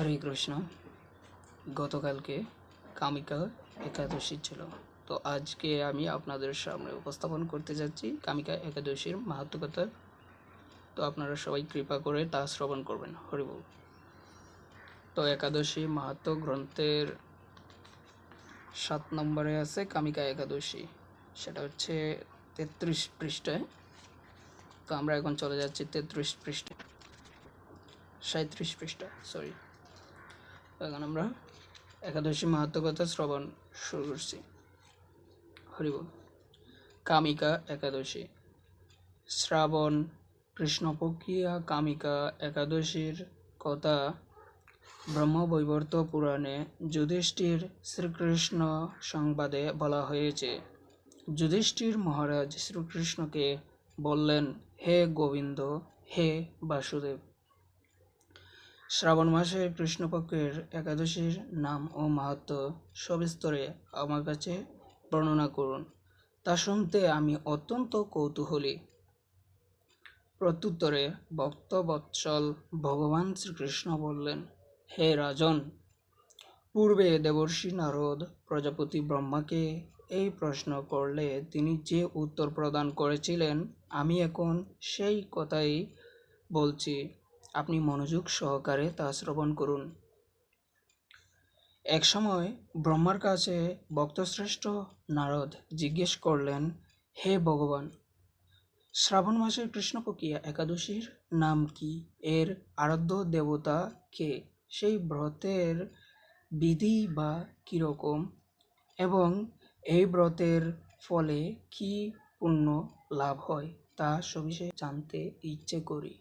হরে কৃষ্ণ। গতকালকে কামিকা একাদশী ছিল। তো আজকে আমি আপনাদের সামনে উপস্থাপন করতে যাচ্ছি কামিকা একাদশীর মাহাত্ম কথা তো আপনারা সবাই কৃপা করে তা শ্রবণ করবেন। হরিবল। তো একাদশী মাহাত্ম গ্রন্থের সাত নম্বরে আছে কামিকা একাদশী। সেটা হচ্ছে তেত্রিশ পৃষ্ঠায়। তো আমরা এখন চলে যাচ্ছি তেত্রিশ পৃষ্ঠায়। সাঁত্রিশ পৃষ্ঠা সরি এখন আমরা একাদশী মাহাত্মকতা শ্রবণ শুরু করছি। হরিবল কামিকা একাদশী। শ্রাবণ, কৃষ্ণপক্ষিয়া কামিকা একাদশীর কথা ব্রহ্মবৈবর্ত পুরাণে যুধিষ্ঠির শ্রীকৃষ্ণ সংবাদে বলা হয়েছে। যুধিষ্ঠির মহারাজ শ্রীকৃষ্ণকে বললেন, হে গোবিন্দ, হে বাসুদেব শ্রাবণ মাসে কৃষ্ণপক্ষের একাদশীর নাম ও মাহাত্ম সবিস্তরে আমার কাছে বর্ণনা করুন। তা শুনতে আমি অত্যন্ত কৌতূহলী। প্রত্যুত্তরে ভক্তবৎসল ভগবান শ্রীকৃষ্ণ বললেন, হে রাজন, পূর্বে দেবর্ষি নারদ প্রজাপতি ব্রহ্মাকে এই প্রশ্ন করলে তিনি যে উত্তর প্রদান করেছিলেন, আমি এখন সেই কথাই বলছি। আপনি মনোযোগ সহকারে তা শ্রবণ করুন। এক সময় ব্রহ্মার কাছে ভক্তশ্রেষ্ঠ নারদ জিজ্ঞেস করলেন, হে ভগবান, শ্রাবণ মাসের কৃষ্ণপক্ষিয়া একাদশীর নাম কি? এর আরাধ্য দেবতা কে? সেই ব্রতের বিধি বা কীরকম এবং এই ব্রতের ফলে কি পুণ্য লাভ হয়? তা সবিশেষ জানতে ইচ্ছে করি।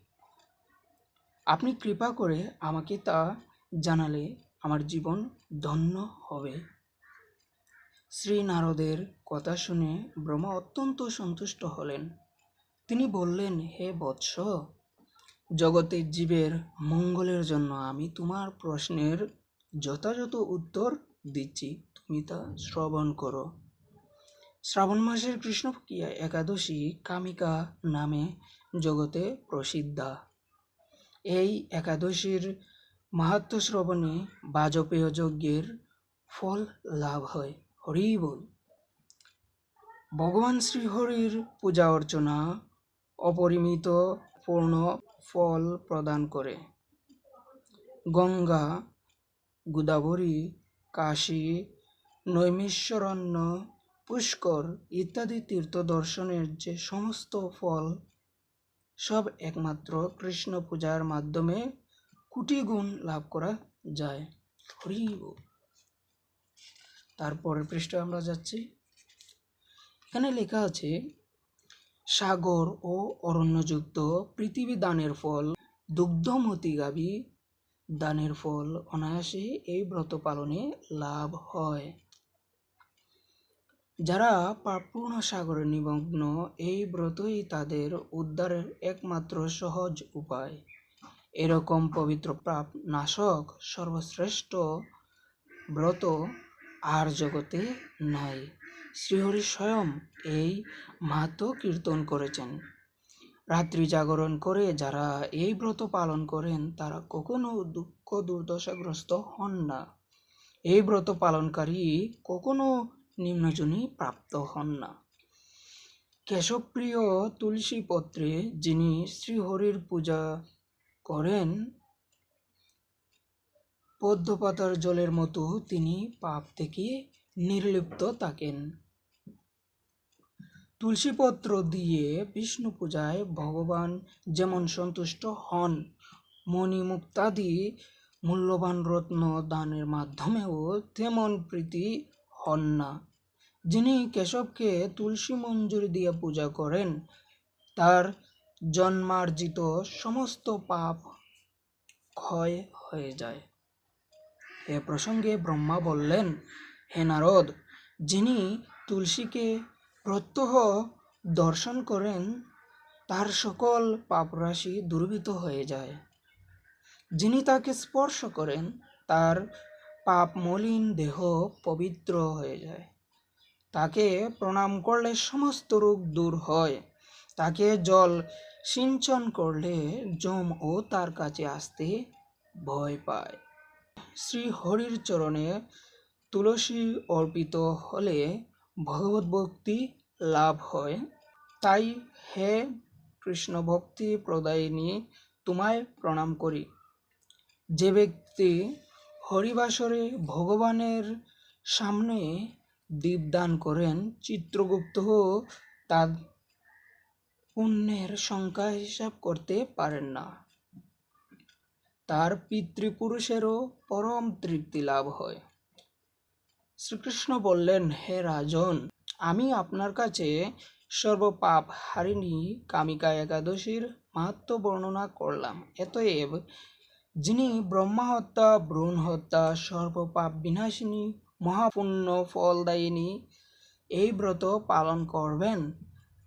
আপনি কৃপা করে আমাকে তা জানালে আমার জীবন ধন্য হবে। শ্রী নারদের কথা শুনে ব্রহ্মা অত্যন্ত সন্তুষ্ট হলেন। তিনি বললেন, হে বৎস জগতের জীবের মঙ্গলের জন্য আমি তোমার প্রশ্নের যথাযথ উত্তর দিচ্ছি। তুমি তা শ্রবণ করো। শ্রাবণ মাসের কৃষ্ণপক্ষিয়া একাদশী কামিকা নামে জগতে প্রসিদ্ধা। এই একাদশীর মাহাত্ম শ্রবণে বাজপেয় যজ্ঞের ফল লাভ হয়। হরি বল। ভগবান শ্রীহরির পূজা অর্চনা অপরিমিত পূর্ণ ফল প্রদান করে। গঙ্গা, গোদাবরী, কাশী, নৈমিশ্বরণ্য, পুষ্কর ইত্যাদি তীর্থ দর্শনের যে সমস্ত ফল সব একমাত্র কৃষ্ণ পূজার মাধ্যমে কোটি গুণ লাভ করা যায়। হরি। তারপরের পৃষ্ঠে আমরা যাচ্ছি। এখানে লেখা আছে, সাগর ও অরণ্যযুক্ত পৃথিবী দানের ফল, দুগ্ধমতি গাবি, দানের ফল অনায়াসে এই ব্রত পালনে লাভ হয়। যারা পাপপূর্ণ সাগরে নিমগ্ন, এই ব্রতই তাদের উদ্ধারের একমাত্র সহজ উপায়। এরকম পবিত্র পাপ নাশক সর্বশ্রেষ্ঠ ব্রত আর জগতে নাই। শ্রীহরি স্বয়ং এই মাহাত্ম কীর্তন করেছেন। রাত্রি জাগরণ করে যারা এই ব্রত পালন করেন, তারা কখনো দুঃখ দুর্দশাগ্রস্ত হন না। এই ব্রত পালনকারী কখনো নিম্নজনী প্রাপ্ত হন না। কেশবপ্রিয় তুলসী পত্রে যিনি শ্রীহরির পূজা করেন, পদ্মপাতার জলের মতো তিনি পাপ থেকে নির্লিপ্ত থাকেন। তুলসীপত্র দিয়ে বিষ্ণু পূজায় ভগবান যেমন সন্তুষ্ট হন মণিমুক্তাদি মূল্যবান রত্ন দানের মাধ্যমেও তেমন প্রীতি হন না। যিনি কেশবকে তুলসী মঞ্জুরি দিয়ে পূজা করেন, তার জন্মার্জিত সমস্ত পাপ ক্ষয় হয়ে যায়। এ প্রসঙ্গে ব্রহ্মা বললেন, হে নারদ, যিনি তুলসীকে প্রত্যহ দর্শন করেন, তার সকল পাপরাশি দুর্বৃত হয়ে যায়। যিনি তাকে স্পর্শ করেন, তার পাপ মলিন দেহ পবিত্র হয়ে যায়। তাকে প্রণাম করলে সমস্ত রোগ দূর হয়। তাকে জল সিঞ্চন করলে যম ও তার কাছে আসতে ভয় পায়। শ্রী হরির চরণে তুলসী অর্পিত হলে ভগবত ভক্তি লাভ হয়। তাই হে কৃষ্ণ ভক্তি প্রদায়িনী, তোমায় প্রণাম করি। যে ব্যক্তি হরিবাসরে ভগবানের সামনে দীপদান করেন। চিত্রগুপ্ত তার পুণ্যের সংখ্যা হিসাব করতে পারেন না। তার পিতৃপুরুষেরও পরম তৃপ্তি লাভ হয়। শ্রীকৃষ্ণ বললেন, হে রাজন, আমি আপনার কাছে সর্বপাপ হারিণী কামিকা একাদশীর মাহাত্ম বর্ণনা করলাম। এতএব যিনি ব্রহ্মা হত্যা ভ্রূণ হত্যা সর্বপাপ বিনাশিনী মহাপুণ্য ফলদায়িনী এই ব্রত পালন করবেন।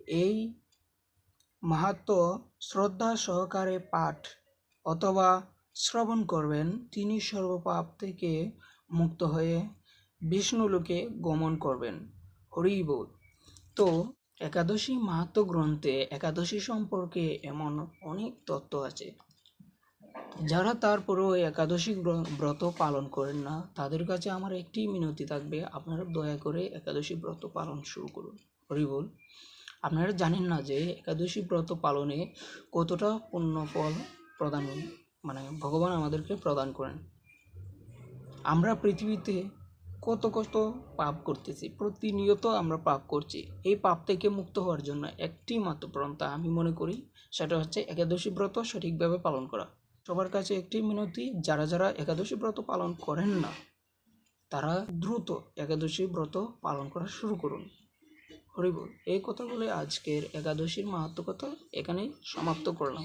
এই মাহাত্ম শ্রদ্ধা সহকারে পাঠ অথবা শ্রবণ করবেন। তিনি সর্বপাপ থেকে মুক্ত হয়ে বিষ্ণুলোকে গমন করবেন। হরিবোধ তো, একাদশী মাহাত্ম গ্রন্থে একাদশী সম্পর্কে এমন অনেক তত্ত্ব আছে। যারা তারপরেও একাদশী ব্র- ব্রত পালন করেন না, তাদের কাছে আমার একটি মিনতি থাকবে। আপনারা দয়া করে একাদশী ব্রত পালন শুরু করুন। হরি বল। আপনারা জানেন না যে একাদশী ব্রত পালনে কতটা পুণ্য ফল প্রদান মানে ভগবান আমাদেরকে প্রদান করেন। আমরা পৃথিবীতে কত কত পাপ করতেছি, প্রতিনিয়ত আমরা পাপ করছি। এই পাপ থেকে মুক্ত হওয়ার জন্য একটি মাত্র পন্থা আমি মনে করি, সেটা হচ্ছে একাদশী ব্রত সঠিকভাবে পালন করা। সবার কাছে একটি মিনতি, যারা যারা একাদশী ব্রত পালন করেন না, তারা দ্রুত একাদশী ব্রত পালন করা শুরু করুন। হরিবল, এই কথা বলে আজকের একাদশীর মাহাত্ম কথা এখানেই সমাপ্ত করলাম।